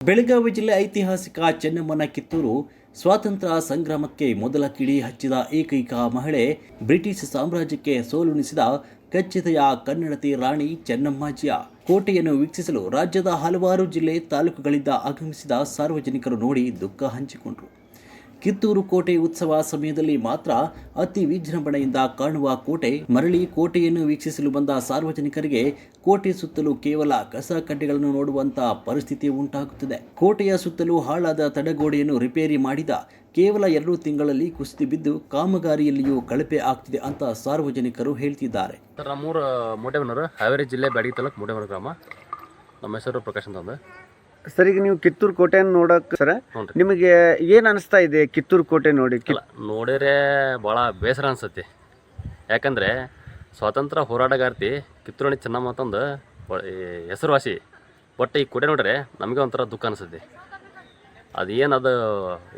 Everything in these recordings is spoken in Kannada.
ಬೆಳಗಾವಿ ಜಿಲ್ಲೆ ಐತಿಹಾಸಿಕ ಚೆನ್ನಮ್ಮನ ಕಿತ್ತೂರು ಸ್ವಾತಂತ್ರ್ಯ ಸಂಗ್ರಾಮಕ್ಕೆ ಮೊದಲ ಕಿಡಿ ಹಚ್ಚಿದ ಏಕೈಕ ಮಹಿಳೆ ಬ್ರಿಟಿಷ್ ಸಾಮ್ರಾಜ್ಯಕ್ಕೆ ಸೋಲುಣಿಸಿದ ಕಚ್ಚಿತೆಯ ಕನ್ನಡತಿ ರಾಣಿ ಚೆನ್ನಮ್ಮಾಜಿಯ. ಕೋಟೆಯನ್ನು ವೀಕ್ಷಿಸಲು ರಾಜ್ಯದ ಹಲವಾರು ಜಿಲ್ಲೆ ತಾಲೂಕುಗಳಿಂದ ಆಗಮಿಸಿದ ಸಾರ್ವಜನಿಕರು ನೋಡಿ ದುಃಖ ಹಂಚಿಕೊಂಡರು. ಕಿತ್ತೂರು ಕೋಟೆ ಉತ್ಸವ ಸಮಯದಲ್ಲಿ ಮಾತ್ರ ಅತಿ ವಿಜೃಂಭಣೆಯಿಂದ ಕಾಣುವ ಕೋಟೆ, ಮರಳಿ ಕೋಟೆಯನ್ನು ವೀಕ್ಷಿಸಲು ಬಂದ ಸಾರ್ವಜನಿಕರಿಗೆ ಕೋಟೆ ಸುತ್ತಲೂ ಕೇವಲ ಕಸ ಕಡ್ಡಿಗಳನ್ನು ನೋಡುವಂತಹ ಪರಿಸ್ಥಿತಿ ಉಂಟಾಗುತ್ತದೆ. ಕೋಟೆಯ ಸುತ್ತಲೂ ಹಾಳಾದ ತಡೆಗೋಡೆಯನ್ನು ರಿಪೇರಿ ಮಾಡಿದ ಕೇವಲ ಎರಡು ತಿಂಗಳಲ್ಲಿ ಕುಸಿದು ಬಿದ್ದು ಕಾಮಗಾರಿಯಲ್ಲಿಯೂ ಕಳಪೆ ಆಗ್ತಿದೆ ಅಂತ ಸಾರ್ವಜನಿಕರು ಹೇಳ್ತಿದ್ದಾರೆ. ನಮ್ಮೂರು ಮೋಟೆಬನೂರು ಹಾವೇರಿ ಜಿಲ್ಲೆ ಬ್ಯಾಡಗಿ ತಾಲೂಕು ಮೋಟೆಬನೂರು ಗ್ರಾಮ. ನಮ್ಮ ಹೆಸರು ಪ್ರಕಾಶ್ ಅಂತಂದು ಸರ್ ಈಗ ನೀವು ಕಿತ್ತೂರು ಕೋಟೆಯನ್ನು ನೋಡಕ್ ಸರ ನಿಮಗೆ ಏನ್ ಅನಿಸ್ತಾ ಇದೆ ಕಿತ್ತೂರು ಕೋಟೆ ನೋಡಿ? ಕಿ- ಇಲ್ಲ ನೋಡಿದ್ರೆ ಭಾಳ ಬೇಸರ ಅನ್ಸತ್ತೆ. ಯಾಕಂದರೆ ಸ್ವಾತಂತ್ರ್ಯ ಹೋರಾಟಗಾರ್ತಿ ಕಿತ್ತೂರಾಣಿ ಚೆನ್ನಮ್ಮ ಅಂತಂದು ಈ ಹೆಸರುವಾಸಿ. ಬಟ್ ಈ ಕೋಟೆ ನೋಡ್ರೆ ನಮಗೆ ಒಂಥರ ದುಃಖ ಅನಿಸುತ್ತೆ. ಅದು ಏನದು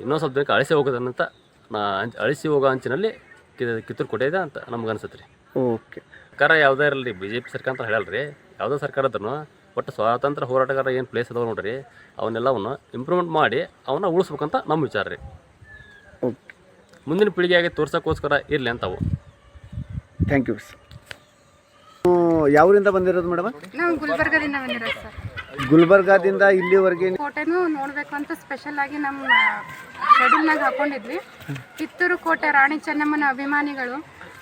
ಇನ್ನೊಂದು ಸ್ವಲ್ಪ ದಿನಕ್ಕೆ ಅಳಿಸಿ ಹೋಗೋದನ್ನಂತ ನಾ ಅಂಚ್- ಅಳಿಸಿ ಹೋಗೋ ಅಂಚಿನಲ್ಲಿ ಕಿ- ಕಿತ್ತೂರು ಕೋಟೆ ಇದೆ ಅಂತ ನಮ್ಗೆ ಅನಿಸುತ್ತೆ ರೀ. ಓಕೆ. ಸರ್ಕಾರ ಯಾವುದೇ ಇರಲಿ ಬಿ ಜೆ ಪಿ ಸರ್ಕಾರ ಅಂತ ಹೇಳಲ್ರಿ ರೀ ಯಾವುದೇ ಸರ್ಕಾರ ಇದ್ರೂ ಒಟ್ಟು ಸ್ವಾತಂತ್ರ್ಯ ಹೋರಾಟಗಾರ ಏನು ಪ್ಲೇಸ್ ಅದಾವೆ ನೋಡ್ರಿ ಅವನ್ನೆಲ್ಲವನ್ನು ಇಂಪ್ರೂವ್ಮೆಂಟ್ ಮಾಡಿ ಅವನ್ನ ಉಳಿಸ್ಬೇಕಂತ ನಮ್ಮ ವಿಚಾರ ರೀ. ಓಕೆ ಮುಂದಿನ ಪೀಳಿಗೆಯಾಗಿ ತೋರ್ಸೋಕ್ಕೋಸ್ಕರ ಇರಲಿ ಅಂತವು. ಥ್ಯಾಂಕ್ ಯು ಸರ್ ಯಾವರಿಂದ ಬಂದಿರೋದು ಮೇಡಮ್ ನಾವು ಗುಲ್ಬರ್ಗದಿಂದ ಬಂದಿರೋದು ಸರ್ ಗುಲ್ಬರ್ಗಾದಿಂದ ಇಲ್ಲಿವರೆಗೆ ಕೋಟೆನೂ ನೋಡಬೇಕು ಅಂತ ಸ್ಪೆಷಲ್ ಆಗಿ ನಮ್ಮ ಶೆಡ್ಯೂಲ್ನಾಗ ಹಾಕೊಂಡಿದ್ವಿ. ಕಿತ್ತೂರು ಕೋಟೆ ರಾಣಿ ಚೆನ್ನಮ್ಮನ ಅಭಿಮಾನಿಗಳು.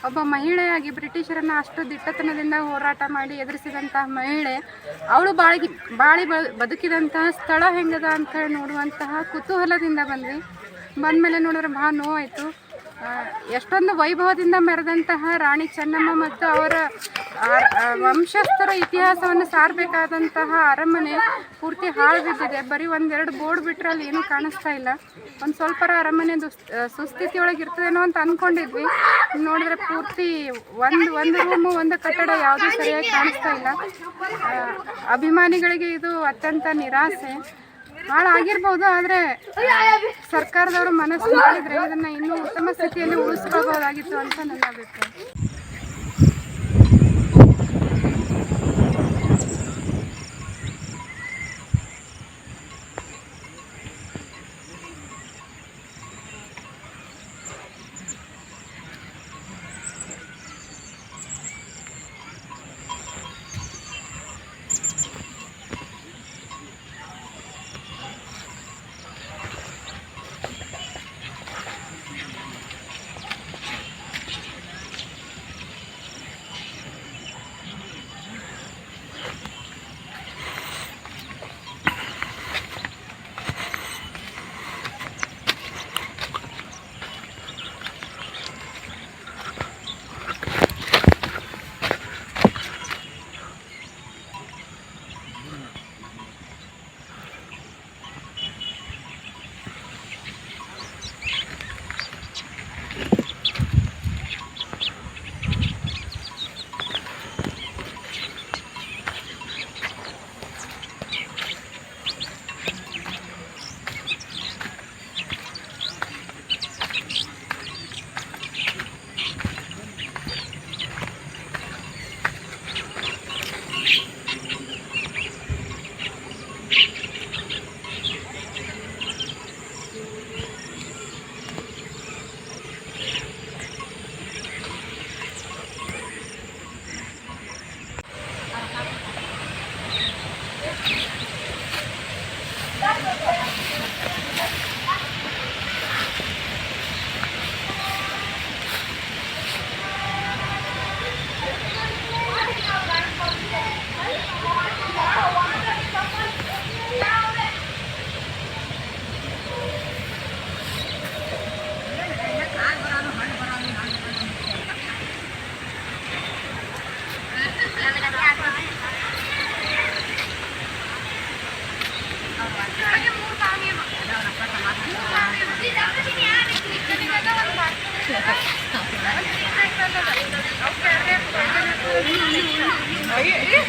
ಒಬ್ಬ ಮಹಿಳೆಯಾಗಿ ಬ್ರಿಟಿಷರನ್ನು ಅಷ್ಟು ದಿಟ್ಟತನದಿಂದ ಹೋರಾಟ ಮಾಡಿ ಎದುರಿಸಿದಂತಹ ಮಹಿಳೆ, ಅವಳು ಬಾಳಿ ಬಾಳಿ ಬದುಕಿದಂತಹ ಸ್ಥಳ ಹೆಂಗದ ಅಂತ ಹೇಳಿ ನೋಡುವಂತಹ ಕುತೂಹಲದಿಂದ ಬಂದ್ವಿ. ಬಂದಮೇಲೆ ನೋಡಿದ್ರೆ ಭಾಳ ನೋವಾಯಿತು. ಎಷ್ಟೊಂದು ವೈಭವದಿಂದ ಮೆರೆದಂತಹ ರಾಣಿ ಚೆನ್ನಮ್ಮ ಮತ್ತು ಅವರ ವಂಶಸ್ಥರ ಇತಿಹಾಸವನ್ನು ಸಾರಬೇಕಾದಂತಹ ಅರಮನೆ ಪೂರ್ತಿ ಹಾಳು ಬಿದ್ದಿದೆ ಬರೀ ಒಂದೆರಡು ಬೋರ್ಡ್ ಬಿಟ್ಟರೆ ಅಲ್ಲಿ ಏನೂ ಕಾಣಿಸ್ತಾ ಇಲ್ಲ. ಒಂದು ಸ್ವಲ್ಪ ಅರಮನೆ ದುಸ್ ಸುಸ್ಥಿತಿಯೊಳಗೆ ಇರ್ತದೇನೋ ಅಂತ ಅಂದ್ಕೊಂಡಿದ್ವಿ ನೋಡಿದ್ರೆ ಪೂರ್ತಿ ಒಂದು ಒಂದು ರೂಮು ಒಂದು ಕಟ್ಟಡ ಯಾವುದೂ ಸರಿಯಾಗಿ ಕಾಣಿಸ್ತಾ ಇಲ್ಲ. ಅಭಿಮಾನಿಗಳಿಗೆ ಇದು ಅತ್ಯಂತ ನಿರಾಸೆ. ಭಾಳ ಆಗಿರ್ಬೋದು ಆದರೆ ಸರ್ಕಾರದವರು ಮನಸ್ಸು ಮಾಡಿದರೆ ಇದನ್ನು ಇನ್ನೂ ಉತ್ತಮ ಸ್ಥಿತಿಯಲ್ಲಿ ಉಳಿಸ್ಕೋಬಹುದಾಗಿತ್ತು ಅಂತ ನನ್ನ ಅಭಿಪ್ರಾಯ.